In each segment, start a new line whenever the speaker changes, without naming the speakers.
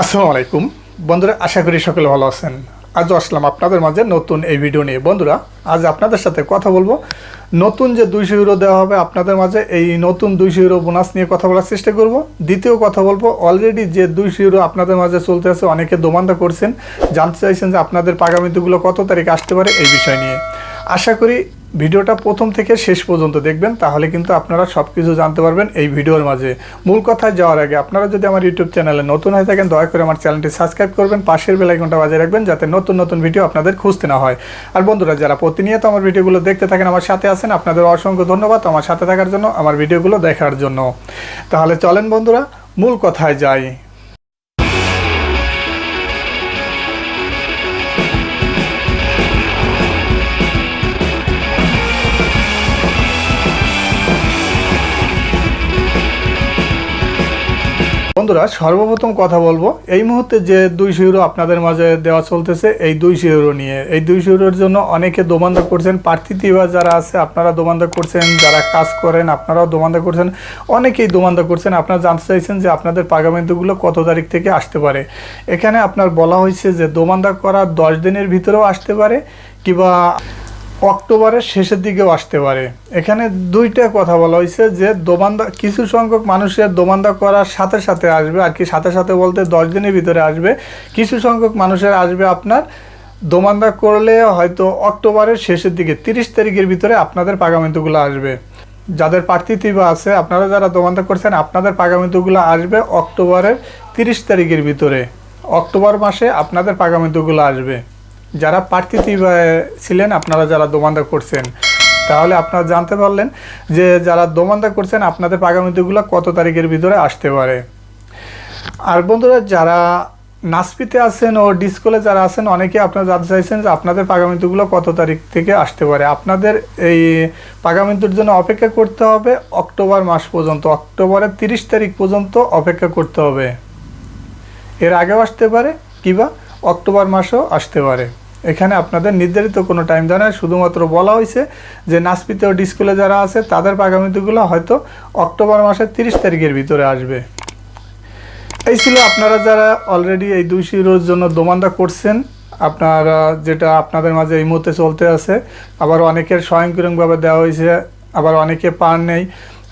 আসসালামু আলাইকুম। বন্ধুরা, আশা করি সকলে ভালো আছেন। আজও আসলাম আপনাদের মাঝে নতুন এই ভিডিও নিয়ে। বন্ধুরা, আজ আপনাদের সাথে কথা বলব। নতুন যে দুইশো ইউরো দেওয়া হবে আপনাদের মাঝে, এই নতুন দুইশো ইউরো বোনাস নিয়ে কথা বলার চেষ্টা করব। দ্বিতীয় কথা বলব অলরেডি যে দুইশো ইউরো আপনাদের মাঝে চলতে আছে, অনেকে দোমান্দা করছেন। জানতে চাইছেন যে আপনাদের পাগামিতিগুলো কত তারিখ আসতে পারে এই বিষয় নিয়ে। আশা করি ভিডিওটা প্রথম থেকে শেষ পর্যন্ত দেখবেন, তাহলে কিন্তু আপনারা সব কিছু জানতে পারবেন এই ভিডিওর মাঝে। মূল কথায় যাওয়ার আগে আপনারা যদি আমার ইউটিউব চ্যানেলে নতুন হয়ে থাকেন, দয়া করে আমার চ্যানেলটি সাবস্ক্রাইব করবেন, পাশের বেলাইকনটা বাজিয়ে রাখবেন, যাতে নতুন নতুন ভিডিও আপনাদের খুঁজতে না হয়। আর বন্ধুরা, যারা প্রতিনিয়ত আমার ভিডিওগুলো দেখতে থাকেন আমার সাথে আছেন, আপনাদের অসংখ্য ধন্যবাদ আমার সাথে থাকার জন্য, আমার ভিডিওগুলো দেখার জন্য। তাহলে চলেন বন্ধুরা, মূল কথায় যাই। বন্ধুরা, সর্বপ্রথম কথা বলব, এই মুহূর্তে যে দুইশো ইউরো আপনাদের মাঝে দেওয়া চলতেছে, এই দুইশো ইউরো নিয়ে। এই দুইশো ইউরোর জন্য অনেকে দোমান্দা করছেন প্রার্থীতিবা যারা আছে, আপনারা দোমান্দা করছেন, যারা কাজ করেন, আপনারাও দোমান্দা করছেন, অনেকেই দোমান্দা করছেন। আপনারা জানতে চাইছেন যে আপনাদের পাগামেন্টগুলো কত তারিখ থেকে আসতে পারে। এখানে আপনার বলা হয়েছে যে দোমান্দা করা দশ দিনের ভিতরেও আসতে পারে, কিংবা অক্টোবরের শেষের দিকেও আসতে পারে। এখানে দুইটা কথা বলা হয়েছে যে দোমান্দা কিছু সংখ্যক মানুষের দোমান্দা করার সাথে সাথে আসবে, আর কি সাথে সাথে বলতে দশ দিনের ভিতরে আসবে। কিছু সংখ্যক মানুষের আসবে আপনার দোমান্দা করলে হয়তো অক্টোবরের শেষের দিকে, তিরিশ তারিখের ভিতরে আপনাদের পাগামিন্তুগুলো আসবে। যাদের প্রার্থীতিবা আছে, আপনারা যারা দোমান্দা করছেন, আপনাদের পাগামিন্তুগুলো আসবে অক্টোবরের তিরিশ তারিখের ভিতরে। অক্টোবর মাসে আপনাদের পাগামিন্তুগুলো আসবে। যারা প্রার্থী ছিলেন, আপনারা যারা দোমান্দা করছেন, তাহলে আপনারা জানতে পারলেন যে যারা দোমান্দা করছেন, আপনাদের পাগামিতিগুলো কত তারিখের ভিতরে আসতে পারে। আর বন্ধুরা, যারা নাসপিতে আছেন ও ডিসকলে যারা আছেন, অনেকে আপনারা জানতে চাইছেন যে আপনাদের পাগামিতিগুলো কত তারিখ থেকে আসতে পারে। আপনাদের এই পাগামিতুর জন্য অপেক্ষা করতে হবে, অক্টোবর মাস পর্যন্ত, অক্টোবরের তিরিশ তারিখ পর্যন্ত অপেক্ষা করতে হবে। এর আগেও আসতে পারে, কিবা? অক্টোবর মাসেও আসতে পারে। এখানে আপনাদের নির্ধারিত কোনো টাইম দেওয়া নয় শুধুমাত্র বলা হয়েছে যে নাসপিতে ও ডিসকুলে যারা আছে, তাদের পাগামিতিগুলো হয়তো অক্টোবর মাসের তিরিশ তারিখের ভিতরে আসবে। এই ছিল আপনারা যারা অলরেডি এই দুইশো ইউরোর জন্য দোমান্দা করছেন, আপনারা যেটা আপনাদের মাঝে এই মুহূর্তে চলতে আছে, আবার অনেকের স্বয়ংক্রিয়ভাবে দেওয়া হয়েছে, আবার অনেকে পান নেই।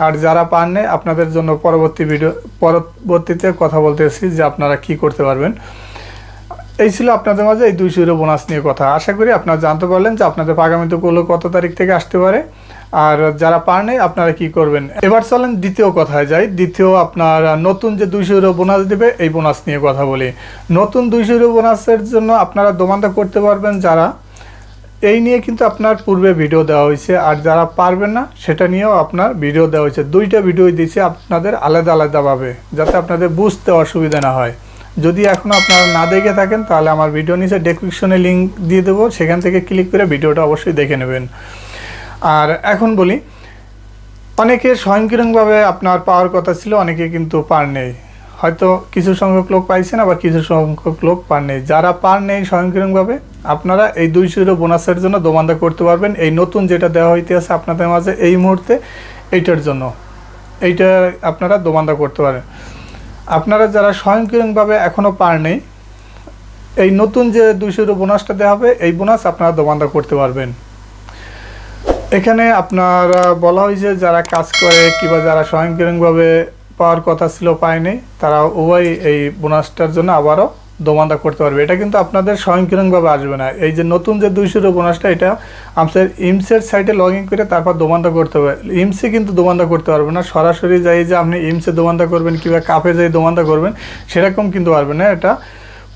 আর যারা পান নেই, আপনাদের জন্য পরবর্তী ভিডিও পরবর্তীতে কথা বলতেছি যে আপনারা কি করতে পারবেন। এই ছিল আপনাদের মাঝে এই দুইশো ইউরো বোনাস নিয়ে কথা। আশা করি আপনারা জানতে পারলেন যে আপনাদের পাগামিতগুলো কত তারিখ থেকে আসতে পারে। আর যারা পার নেই, আপনারা কি করবেন? এবার চলেন দ্বিতীয় কথায় যাই। দ্বিতীয় আপনার নতুন যে দুইশো ইউরো বোনাস দেবে, এই বোনাস নিয়ে কথা বলি। নতুন দুইশো ইউরো বোনাসের জন্য আপনারা দোমান্দা করতে পারবেন যারা। এই নিয়ে কিন্তু আপনার পূর্বে ভিডিও দেওয়া হয়েছে। আর যারা পারবেন না, সেটা নিয়েও আপনার ভিডিও দেওয়া হয়েছে। দুইটা ভিডিও দিয়েছে আপনাদের আলাদা আলাদাভাবে যাতে আপনাদের বুঝতে অসুবিধা না হয়। যদি এখনও আপনারা না দেখে থাকেন, তাহলে আমার ভিডিও নিচে ডেসক্রিপশনে লিঙ্ক দিয়ে দেবো। সেখান থেকে ক্লিক করে ভিডিওটা অবশ্যই দেখে নেবেন। আর এখন বলি, অনেকে স্বয়ংক্রিয়ভাবে আপনার পাওয়ার কথা ছিল, অনেকে কিন্তু পার নেই। হয়তো কিছু সংখ্যক লোক পাইছেন, আবার কিছু সংখ্যক লোক পার নেই। যারা পার নেই স্বয়ংক্রিয়ভাবে, আপনারা এই দুইশো ইউরো বোনাসের জন্য দোমান্দা করতে পারবেন। এই নতুন যেটা দেওয়া হইতে আছে আপনাদের মাঝে এই মুহূর্তে, এইটার জন্য। এইটা আপনারা দোমান্দা করতে পারেন। আপনারা যারা স্বয়ংক্রিয়ভাবে এখনও পার নেই এই নতুন যে দুইশো বোনাসটা দেওয়া হবে, এই বোনাস আপনারা দোমান্দা করতে পারবেন। এখানে আপনারা বলা হয়েছে, যারা কাজ করে কিংবা যারা স্বয়ংক্রিয়ভাবে পাওয়ার কথা ছিল পায়নি, তারা উভয় এই বোনাসটার জন্য আবারও দোমান্দা করতে পারবে। এটা কিন্তু আপনাদের স্বয়ংক্রিয়ভাবে আসবে না। এই যে নতুন যে দুইশো বোনাসটা এটা আমাদের ইমসের সাইটে লগ ইন করে তারপর দোমান্দা করতে হবে। ইমসে কিন্তু দোমান্দা করতে পারবে না। সরাসরি যাই যে আপনি ইমসে দোমান্দা করবেন কিংবা কাপে যাই দোমান্দা করবেন, সেরকম কিন্তু পারবে না। এটা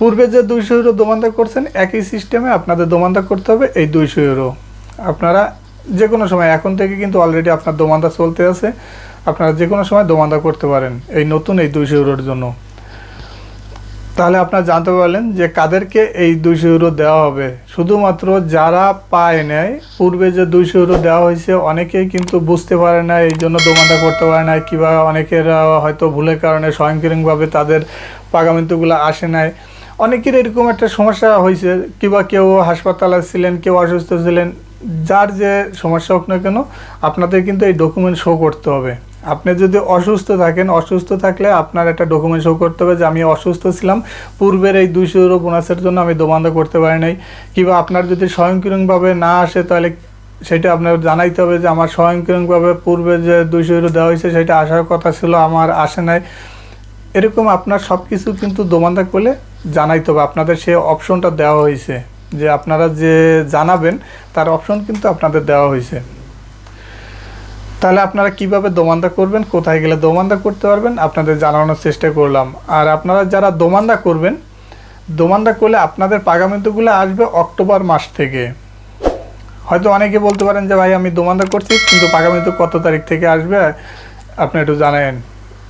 পূর্বে যে দুইশো ইউরো দোমান্দা করছেন, একই সিস্টেমে আপনাদের দোমান্দা করতে হবে এই দুইশো ইউরো আপনারা যে কোনো সময়, এখন থেকে কিন্তু অলরেডি আপনার দোমান্দা চলতে আছে। আপনারা যে কোনো সময় দোমান্দা করতে পারেন এই নতুন এই দুইশো ইউরোর জন্য। তাহলে আপনারা জানতে পারলেন যে কাদেরকে এই দুইশো ইউরো দেওয়া হবে। শুধুমাত্র যারা পায় নেয় পূর্বে যে দুইশো ইউরো দেওয়া হয়েছে, অনেকেই কিন্তু বুঝতে পারে না, এই জন্য দোমান্দা করতে পারে না, কিংবা অনেকের হয়তো ভুলের কারণে স্বয়ংক্রিয়ভাবে তাদের পাগামিন্তুগুলো আসে নাই। অনেকের এরকম একটা সমস্যা হয়েছে, কিংবা কেউ হাসপাতালে ছিলেন, কেউ অসুস্থ ছিলেন, যার যে সমস্যা হোক না কেন, আপনাদের কিন্তু এই ডকুমেন্ট শো করতে হবে। আপনি যদি অসুস্থ থাকেন, অসুস্থ থাকলে আপনার একটা ডকুমেন্ট শো করতে হবে যে আমি অসুস্থ ছিলাম। পূর্বের এই দুইশো ইউরো বোনাসের জন্য আমি দোমান্দা করতে পারি নাই। কিংবা আপনার যদি স্বয়ংক্রিয়ভাবে না আসে, তাহলে সেটা আপনার জানাইতে হবে যে আমার স্বয়ংক্রিয়ভাবে পূর্বে যে দুইশো ইউরো দেওয়া হয়েছে, সেটা আসার কথা ছিল, আমার আসে নাই। এরকম আপনার সব কিছু কিন্তু দোমান্দা করলে জানাইতে হবে। আপনাদের সে অপশনটা দেওয়া হয়েছে। যে আপনারা যে জানাবেন, তার অপশন কিন্তু আপনাদের দেওয়া হয়েছে। তাহলে আপনারা কীভাবে দোমান্দা করবেন? কোথায় গেলে দোমান্দা করতে পারবেন? আপনাদের জানানোর চেষ্টা করলাম। আর আপনারা যারা দোমান্দা করবেন, দোমান্দা করলে আপনাদের পাগামিন্তগুলো আসবে অক্টোবর মাস থেকে। হয়তো অনেকে বলতে পারেন যে, ভাই, আমি দোমান্দা করছি, কিন্তু পাগামিন্ত কত তারিখ থেকে আসবে? আপনি একটু জানেন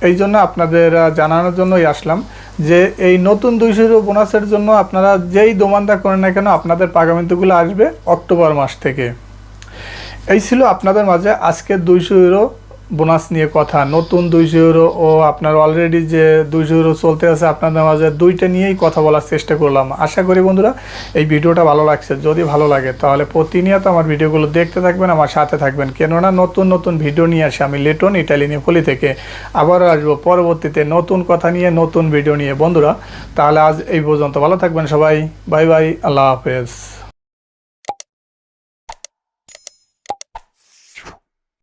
এই জন্য আপনাদের জানানোর জন্যই আসলাম যে, এই নতুন দুইশো বোনাসের জন্য আপনারা যেই দোমান্দা করেন না কেন, আপনাদের পাগামিন্তগুলো আসবে অক্টোবর মাস থেকে। এই ছিল আপনাদের মাঝে আজকের দুইশো ইউরো বোনাস নিয়ে কথা। নতুন দুইশো ইউরো ও আপনার অলরেডি যে দুইশো ইউরো চলতে আছে, আপনাদের মাঝে দুইটা নিয়েই কথা বলার চেষ্টা করলাম। আশা করি বন্ধুরা, এই ভিডিওটা ভালো লাগছে। যদি ভালো লাগে, তাহলে প্রতিনিয়ত আমার ভিডিওগুলো দেখতে থাকবেন, আমার সাথে থাকবেন। কেননা নতুন নতুন ভিডিও নিয়ে আসি আমি লেটন ইটালি নেপলি থেকে। আবারও আসব পরবর্তীতে নতুন কথা নিয়ে, নতুন ভিডিও নিয়ে। বন্ধুরা, তাহলে আজ এই পর্যন্ত। ভালো থাকবেন সবাই। Bye bye. আল্লাহ হাফেজ।